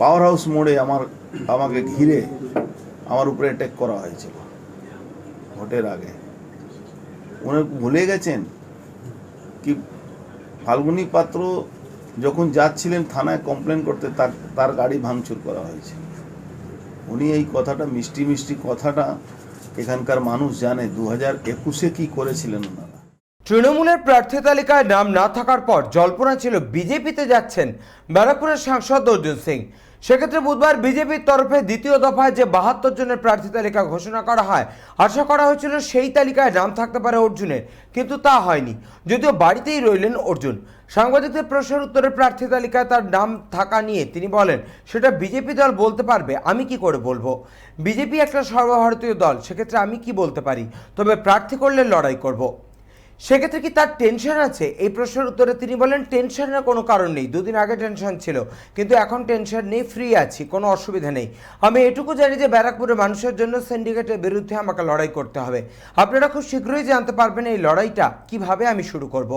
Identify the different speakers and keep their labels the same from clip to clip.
Speaker 1: Power house মোড়ে আমার আমাকে ঘিরে আমার উপরে অ্যাটাক করা হয়েছিল, ভোটের আগে। উনি ভুলে গেছেন কি ফাল্গুনী পাত্র যখন যাচ্ছিলেন থানায় কমপ্লেন করতে, তার তার গাড়ি ভাঙচুর করা হয়েছে। উনি এই কথাটা, মিষ্টি মিষ্টি কথাটা এখানকার মানুষ জানে। দু হাজার একুশে কী করেছিলেন ওনারা?
Speaker 2: তৃণমূলের প্রার্থী তালিকায় নাম না থাকার পর জল্পনা ছিল, বিজেপিতে যাচ্ছেন ব্যারাকপুরের সাংসদ অর্জুন সিং। সেক্ষেত্রে বুধবার বিজেপির তরফে দ্বিতীয় দফায় যে বাহাত্তর জনের প্রার্থী তালিকা ঘোষণা করা হয়, আশা করা হয়েছিল সেই তালিকায় নাম থাকতে পারে অর্জুনের, কিন্তু তা হয়নি। যদিও বাড়িতেই রইলেন অর্জুন। সাংবাদিকদের প্রশ্নের উত্তরে প্রার্থী তালিকায় তার নাম থাকা নিয়ে তিনি বলেন, সেটা বিজেপি দল বলতে পারবে, আমি কি করে বলব? বিজেপি একটা সর্বভারতীয় দল, সেক্ষেত্রে আমি কি বলতে পারি? তবে প্রার্থী করলে লড়াই করব। সেক্ষেত্রে কি তার টেনশন আছে? এই প্রশ্নের উত্তরে তিনি বলেন টেনশনের কোনো কারণ নেই। দুদিন আগে টেনশন ছিল, কিন্তু এখন টেনশন নেই ফ্রি আছি, কোনো অসুবিধা নেই। আমি এটুকু জানি যে ব্যারাকপুরের মানুষের জন্য সিন্ডিকেটের বিরুদ্ধে আমাকে লড়াই করতে হবে। আপনারা খুব শীঘ্রই জানতে পারবেন এই লড়াইটা কীভাবে আমি শুরু করব।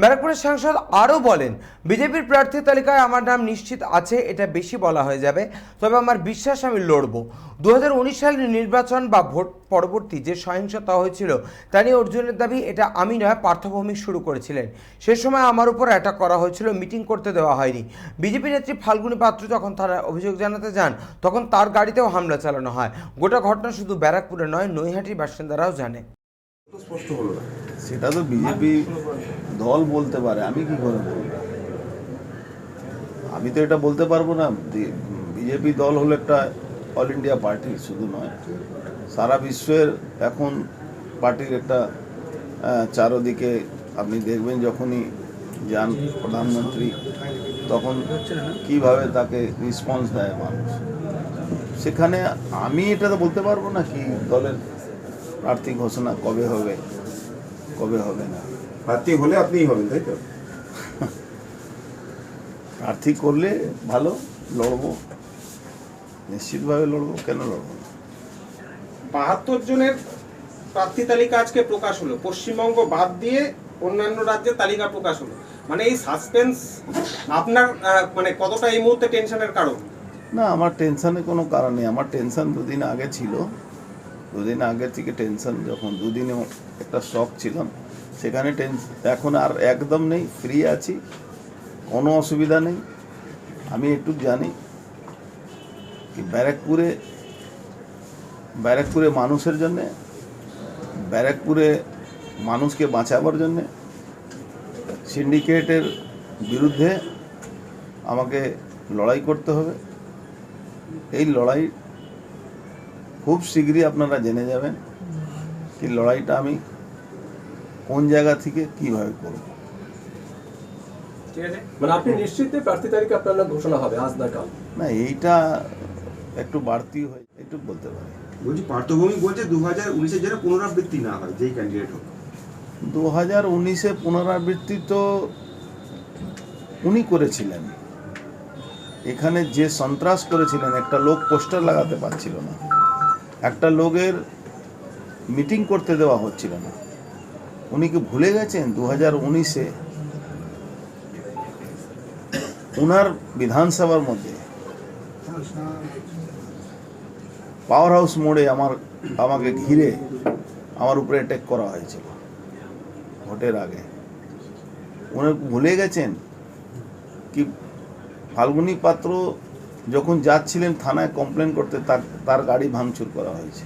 Speaker 2: ব্যারাকপুরের সাংসদ আরও বলেন, বিজেপির প্রার্থী তালিকায় আমার নাম নিশ্চিত আছে, এটা বেশি বলা হয়ে যাবে, তবে আমার বিশ্বাস আমি লড়ব। দু হাজার উনিশ সালের নির্বাচন বা ভোট পরবর্তী যে সহিংসতা হয়েছিল, তা নিয়ে অর্জুনের দাবি, এটা আমি নয় পার্থভৌমিক শুরু করেছিলেন। সে সময় আমার উপর অ্যাটাক করা হয়েছিল মিটিং করতে দেওয়া হয়নি। বিজেপি নেত্রী ফাল্গুনী পাত্র যখন তারা অভিযোগ জানাতে যান, তখন তার গাড়িতেও হামলা চালানো হয়। গোটা ঘটনা শুধু ব্যারাকপুরে নয়, নৈহাটির বাসিন্দারাও জানে।
Speaker 3: স্পষ্ট হলো না।
Speaker 1: সেটা তো বিজেপি দল বলতে পারে, আমি কি করে বলব? আমি তো এটা বলতে পারব না বিজেপি দল হলো একটা অল ইন্ডিয়া পার্টি শুধু নয়। সারা বিশ্বের এখন পার্টির একটা চারদিকে আপনি দেখবেন যখনই যান প্রধানমন্ত্রী, তখন কীভাবে তাকে রেসপন্স দেয় মানুষ। সেখানে আমি এটা তো বলতে পারব না কি দলের প্রার্থী ঘোষণা কবে হবে? কবে হবে না?
Speaker 3: প্রার্থী হলে আপনিই হবেন তাই তো?
Speaker 1: প্রার্থী করলে ভালো লড়বো। নিশ্চিতভাবে লড়বো কেন লড়বো না?
Speaker 4: বাহাত্তর জনের প্রার্থী তালিকা আজকে প্রকাশ হলো। পশ্চিমবঙ্গ বাদ দিয়ে অন্যান্য রাজ্যের তালিকা প্রকাশ হলো। মানে এই সাসপেন্স আপনার মানে কতটা এই মুহূর্তে টেনশনের কারণ?
Speaker 1: না আমার টেনশনের কোনো কারণ নেই। আমার টেনশন দুদিন আগে ছিল। দুদিন আগে থেকে টেনশন যখন দুদিনে একটা শখ ছিলাম, সেখানে টেনশন এখন আর একদম নেই ফ্রি আছি, কোনো অসুবিধা নেই। আমি একটু জানি ব্যারাকপুরে ব্যারাকপুরে মানুষের জন্যে, ব্যারাকপুরে মানুষকে বাঁচাবার জন্যে সিন্ডিকেটের বিরুদ্ধে আমাকে লড়াই করতে হবে। এই লড়াই খুব শীঘ্রই আপনারা জেনে যাবেন কি লড়াইটা আমি কোন জায়গা থেকে কীভাবে করব।
Speaker 4: ঠিক আছে
Speaker 5: মানে আপনি নিশ্চিত প্রার্থী তারিখ আপনার ঘোষণা হবে আজ না কাল?
Speaker 1: না এইটা একটু বাড়তি হয় একটু বলতে পারি।
Speaker 3: বলছি পার্থভূমি বলছে দু হাজার উনিশের যেন পুনরাবৃত্তি না হয় যেই ক্যান্ডিডেট হোক।
Speaker 1: দু হাজার উনিশে পুনরাবৃত্তি তো উনি করেছিলেন। এখানে যে সন্ত্রাস করেছিলেন একটা লোক পোস্টার লাগাতে পারছিল না। একটা লোকের মিটিং করতে দেওয়া হচ্ছিল না। উনি কি ভুলে গেছেন? দু হাজার উনিশে উনার বিধানসভার মধ্যে পাওয়ার হাউস মোড়ে আমার, আমাকে ঘিরে আমার উপরে অ্যাটাক করা হয়েছিল ভোটের আগে। উনি ভুলে গেছেন? কি ফাল্গুনী পাত্র যখন যাচ্ছিলেন থানায় কমপ্লেন করতে, তার তার গাড়ি ভাঙচুর করা হয়েছে।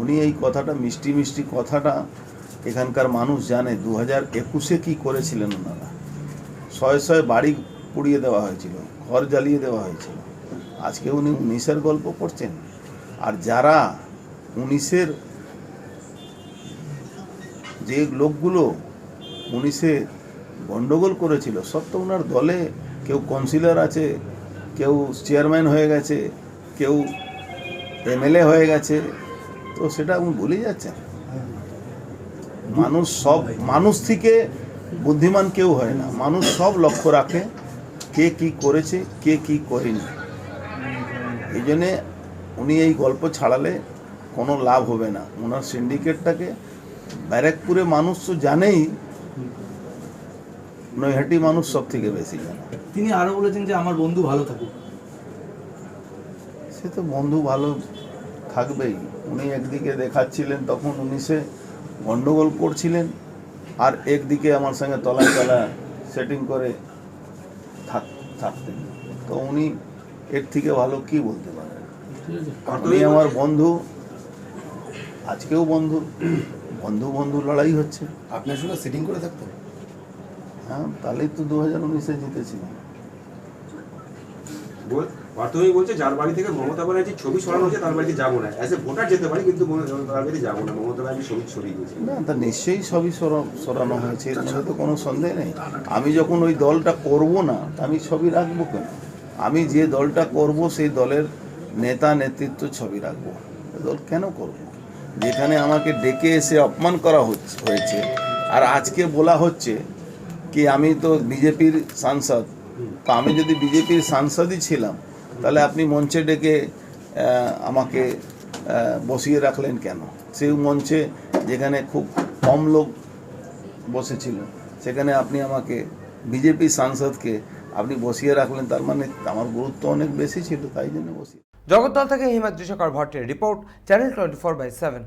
Speaker 1: উনি এই কথাটা, মিষ্টি মিষ্টি কথাটা এখানকার মানুষ জানে। দু হাজার একুশে কী করেছিলেন ওনারা? শয়ে শয়ে বাড়ি পুড়িয়ে দেওয়া হয়েছিল, ঘর জ্বালিয়ে দেওয়া হয়েছিল। আজকে উনি উনিশের গল্প করছেন। আর যারা উনিশের যে লোকগুলো উনিশে গন্ডগোল করেছিল, সব তো ওনার দলে কেউ কাউন্সিলর আছে কেউ চেয়ারম্যান হয়ে গেছে, কেউ এমএলএ হয়ে গেছে, তো সেটা উনি ভুলে যাচ্ছেন মানুষ সব, মানুষ থেকে বুদ্ধিমান কেউ হয় না। মানুষ সব লক্ষ্য রাখে, কে কি করেছে, কে কি করেনি। এই জন্যে উনি এই গল্প ছাড়ালে কোনো লাভ হবে না। ওনার সিন্ডিকেটটাকে ব্যারাকপুরে মানুষ তো জানেই নৈহাটি মানুষ সব থেকে বেশি। জানে
Speaker 6: তিনি আরও বলেছেন যে আমার বন্ধু ভালো থাকুক।
Speaker 1: সে তো বন্ধু ভালো থাকবেই। উনি একদিকে দেখাচ্ছিলেন তখন উনি সে গন্ডগোল করছিলেন আর একদিকে আমার সঙ্গে তলায় তলায় সেটিং করে থাক থাকতেন। তো উনি এর থেকে ভালো কি বলতে পারেন? উনি আমার বন্ধু আজকেও বন্ধু বন্ধু বন্ধু লড়াই হচ্ছে।
Speaker 6: আপনার সঙ্গে সেটিং করে থাকতেন?
Speaker 1: হ্যাঁ তাহলেই তো দু হাজার উনিশে জিতেছিলাম।
Speaker 3: বল- প্রাথমিক বলছে যার বাড়ি থেকে মমতা ব্যানার্জির ছবি সরানো হচ্ছে তার বাড়িতে যাব না। অ্যাজ এ ভোটার যেতে পারি কিন্তু তার বাড়িতে যাব না। মমতা ছবি সরিয়ে দিয়েছে।
Speaker 1: না তা নিশ্চয়ই সরানো হয়েছে এর মধ্যে তো কোনো সন্দেহ নেই। আমি যখন ওই দলটা করব না আমি ছবি রাখব কেন? আমি যে দলটা করব সেই দলের নেতা নেতৃত্ব ছবি রাখব। দল কেন করব? যেখানে আমাকে ডেকে এসে অপমান করা হচ্ছে হয়েছে। আর আজকে বলা হচ্ছে কি আমি তো বিজেপির সাংসদ। তো আমি যদি বিজেপির সাংসদই ছিলাম, তাহলে আপনি মঞ্চে ডেকে আমাকে বসিয়ে রাখলেন কেন? সেই মঞ্চে যেখানে খুব কম লোক বসেছিল, সেখানে আপনি আমাকে, বিজেপি সাংসদকে আপনি বসিয়ে রাখলেন, তার মানে আমার গুরুত্ব অনেক বেশি ছিল, তাই জন্য বসিয়ে
Speaker 2: জগদ্দল থেকে Himadri ভট্টের report, channel twenty four by seven.